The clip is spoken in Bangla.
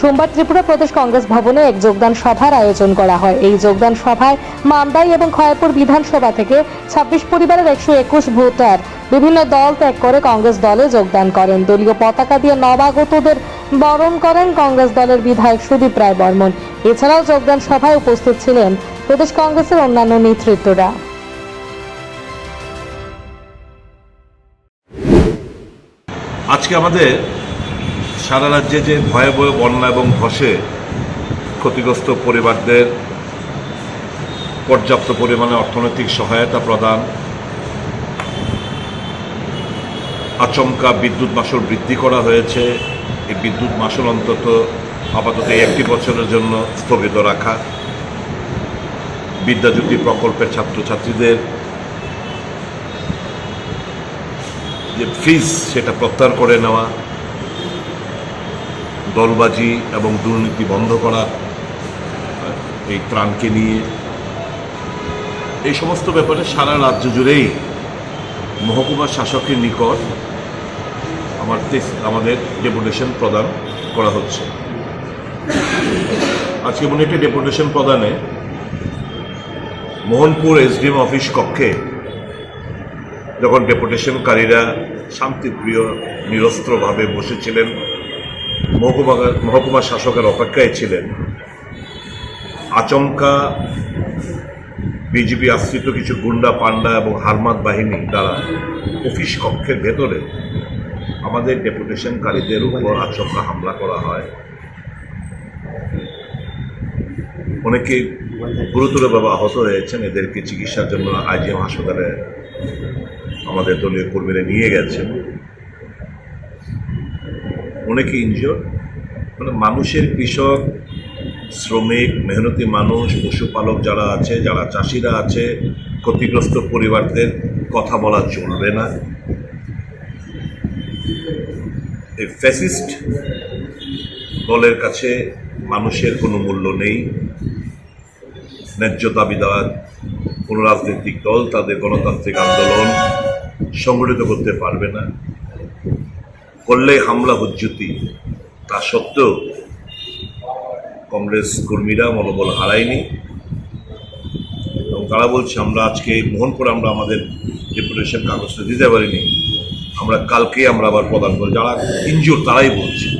সোমবার ত্রিপুরা প্রদেশ কংগ্রেস ভবনে এক যোগদান সভার আয়োজন করা হয়। এই যোগদান সভায় মান্দাই এবং খয়ারপুর বিধানসভা থেকে ছাব্বিশ পরিবারের একশো একুশ ভোটার বিভিন্ন দল ত্যাগ করে কংগ্রেস দলে যোগদান করেন। দলীয় পতাকা দিয়ে নবাগতদের বরণ করেন কংগ্রেস দলের বিধায়ক সুদীপ রায় বর্মন। এছাড়াও যোগদান সভায় উপস্থিত ছিলেন প্রদেশ কংগ্রেসের অন্যান্য নেতৃত্বরা। আজকে আমাদের সারা রাজ্যে যে ভয়াবহ বন্যা এবং ধসে ক্ষতিগ্রস্ত পরিবারদের পর্যাপ্ত পরিমাণে অর্থনৈতিক সহায়তা প্রদান, আচমকা বিদ্যুৎ মাসুল বৃদ্ধি করা হয়েছে। এই বিদ্যুৎ মাসুল অন্তত আপাতত একটি বছরের জন্য স্থগিত রাখা। বিদ্যাজ্যোতি প্রকল্পের ছাত্রছাত্রীদের যে ফিজ সেটা প্রত্যাহার করে নেওয়া দলবাজি এবং দুর্নীতি বন্ধ করা, এই ত্রাণকে নিয়ে, এই সমস্ত ব্যাপারে সারা রাজ্য জুড়েই মহকুমা শাসকের নিকট আমার আমাদের ডেপুটেশন প্রদান করা হচ্ছে। আজকে মনে একটি ডেপুটেশন প্রদানে মোহনপুর এসডিএম অফিস কক্ষে যখন ডেপুটেশনকারীরা শান্তিপ্রিয়, নিরস্ত্রভাবে বসেছিলেন মহকুমা শাসকের অপেক্ষায় ছিলেন। আচমকা বিজেপি আশ্রিত কিছু গুন্ডা, পান্ডা এবং হারমাত বাহিনী দ্বারা অফিস কক্ষের ভেতরে আমাদের ডেপুটেশনকারীদের উপর আচমকা হামলা করা হয়। অনেকে গুরুতরভাবে আহত হয়েছেন, এদেরকে চিকিৎসার জন্য আইজিএম হাসপাতালে আমাদের দলীয় কর্মীরা নিয়ে গেছেন। অনেকে ইনজিওর মানে মানুষের কৃষক, শ্রমিক, মেহনতি মানুষ, পশুপালক যারা আছে, যারা চাষিরা আছে, ক্ষতিগ্রস্ত পরিবারদের কথা বলা চলবে না। এই ফ্যাসিস্ট দলের কাছে মানুষের কোনো মূল্য নেই। ন্যায্য দাবি দেওয়ার কোনো রাজনৈতিক দল, তাদের গণতান্ত্রিক আন্দোলন সংগঠিত করতে পারবে না। করলে হামলা হজ্জুতি। তা সত্ত্বেও কংগ্রেস কর্মীরা মনোবল হারায়নি। এবং তারা বলছে, আমরা আজকে মোহনপুর আমরা আমাদের ডেপুটেশন কাগজটা দিতে পারিনি। আমরা কালকে আমরা আবার প্রদান করি। যারা ইনজুর তারাই বলছে।